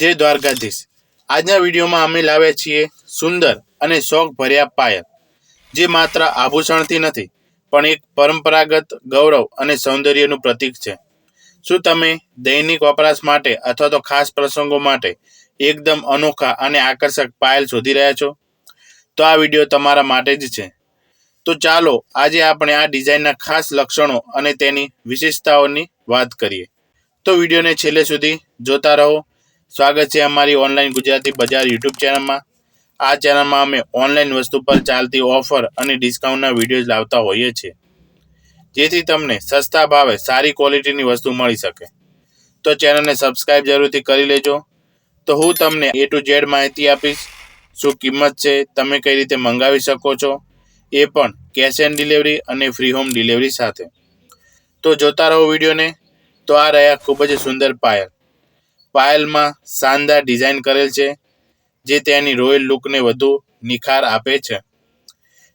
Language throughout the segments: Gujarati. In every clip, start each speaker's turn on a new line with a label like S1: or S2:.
S1: જય દ્વારકાધીશ. આજના વિડીયોમાં અમે લાવ્યા છીએ સુંદર અને શોખ ભર્યા પાયલ, જે માત્ર આભૂષણથી નથી, પણ એક પરંપરાગત ગૌરવ અને સૌંદર્યનું પ્રતીક છે. શું તમે દૈનિક વપરાશ માટે અથવા તો ખાસ પ્રસંગો માટે એકદમ અનોખા અને આકર્ષક પાયલ શોધી રહ્યા છો? તો આ વીડિયો તમારા માટે જ છે. તો ચાલો આજે આપણે આ ડિઝાઇનના ખાસ લક્ષણો અને તેની વિશેષતાઓની વાત કરીએ. તો વિડીયોને છેલ્લે સુધી જોતા રહો. સ્વાગત છે અમારી ઓનલાઈન ગુજરાતી બજાર યુટ્યુબ ચેનલમાં. આ ચેનલમાં અમે ઓનલાઈન વસ્તુ પર ચાલતી ઓફર અને ડિસ્કાઉન્ટના વિડીયોઝ લાવતા હોઈએ છીએ. જેથી તમને સસ્તા ભાવે સારી ક્વોલિટીની વસ્તુ મળી શકે. તો ચેનલને સબસ્ક્રાઈબ જરૂરથી કરી લેજો. તો હું તમને એ ટુ ઝેડ માહિતી આપીશ. શું કિંમત છે, તમે કઈ રીતે મંગાવી શકો છો? એ પણ કેશ ઓન ડિલિવરી અને ફ્રી હોમ ડિલિવરી સાથે. તો જોતા રહો વિડીયોને. તો આ રહ્યા ખૂબ જ સુંદર પાયલ. પાયલમાં શાનદાર ડિઝાઇન કરેલ છે, જે તેની રોયલ લુકને વધુ નિખાર આપે છે.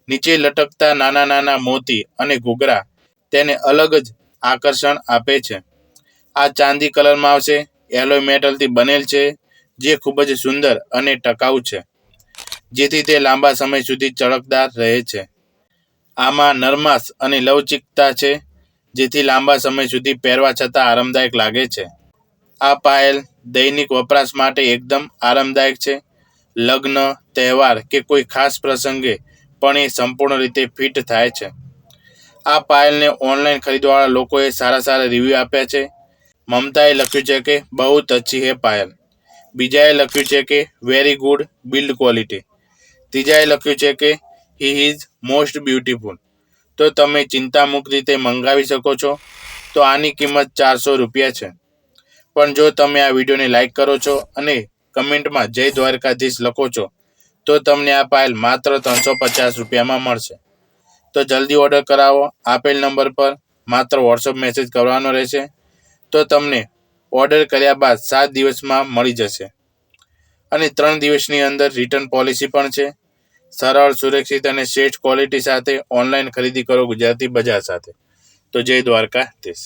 S1: નીચે લટકતા નાના નાના મોતી અને ઘૂઘરા તેને અલગ જ આકર્ષણ આપે છે. આ ચાંદી કલરમાં આવશે, એલોય મેટલથી બનેલ છે, જે ખૂબ જ સુંદર અને ટકાઉ છે, જેથી તે લાંબા સમય સુધી ચળકદાર રહે છે. આમાં નરમાશ અને લવચિકતા છે, જેથી લાંબા સમય સુધી પહેરવા છતાં આરામદાયક લાગે છે. આ પાયલ દૈનિક વપરાશ માટે એકદમ આરામદાયક છે. લગ્ન, તહેવાર કે કોઈ ખાસ પ્રસંગે પણ એ સંપૂર્ણ રીતે ફિટ થાય છે. આ પાયલને ઓનલાઈન ખરીદવાવાળા લોકોએ સારા સારા રિવ્યૂ આપ્યા છે. મમતાએ લખ્યું છે કે, બહુ અચ્છી હે પાયલ. બીજાએ લખ્યું છે કે વેરી ગુડ બિલ્ડ ક્વોલિટી ત્રીજાએ લખ્યું છે કે હી ઇઝ મોસ્ટ બ્યુટીફુલ તો તમે ચિંતામુક્ત રીતે મંગાવી શકો છો. તો આની કિંમત ચારસો રૂપિયા છે. પણ જો તમે આ વિડીયોને લાઈક કરો છો અને કમેન્ટમાં જય દ્વારકાધીશ લખો છો, તો તમને આ પાયલ માત્ર ત્રણસો પચાસ રૂપિયામાં મળશે. તો જલ્દી ઓર્ડર કરાવો. આપેલ નંબર પર માત્ર વોટ્સઅપ મેસેજ કરવાનો રહેશે. તો તમને ઓર્ડર કર્યા બાદ સાત દિવસમાં મળી જશે. અને ત્રણ દિવસની અંદર રિટર્ન પોલિસી પણ છે. સરળ, સુરક્ષિત અને શ્રેષ્ઠ ક્વોલિટી સાથે ઓનલાઈન ખરીદી કરો ગુજરાતી બજાર સાથે. તો જય દ્વારકાધીશ.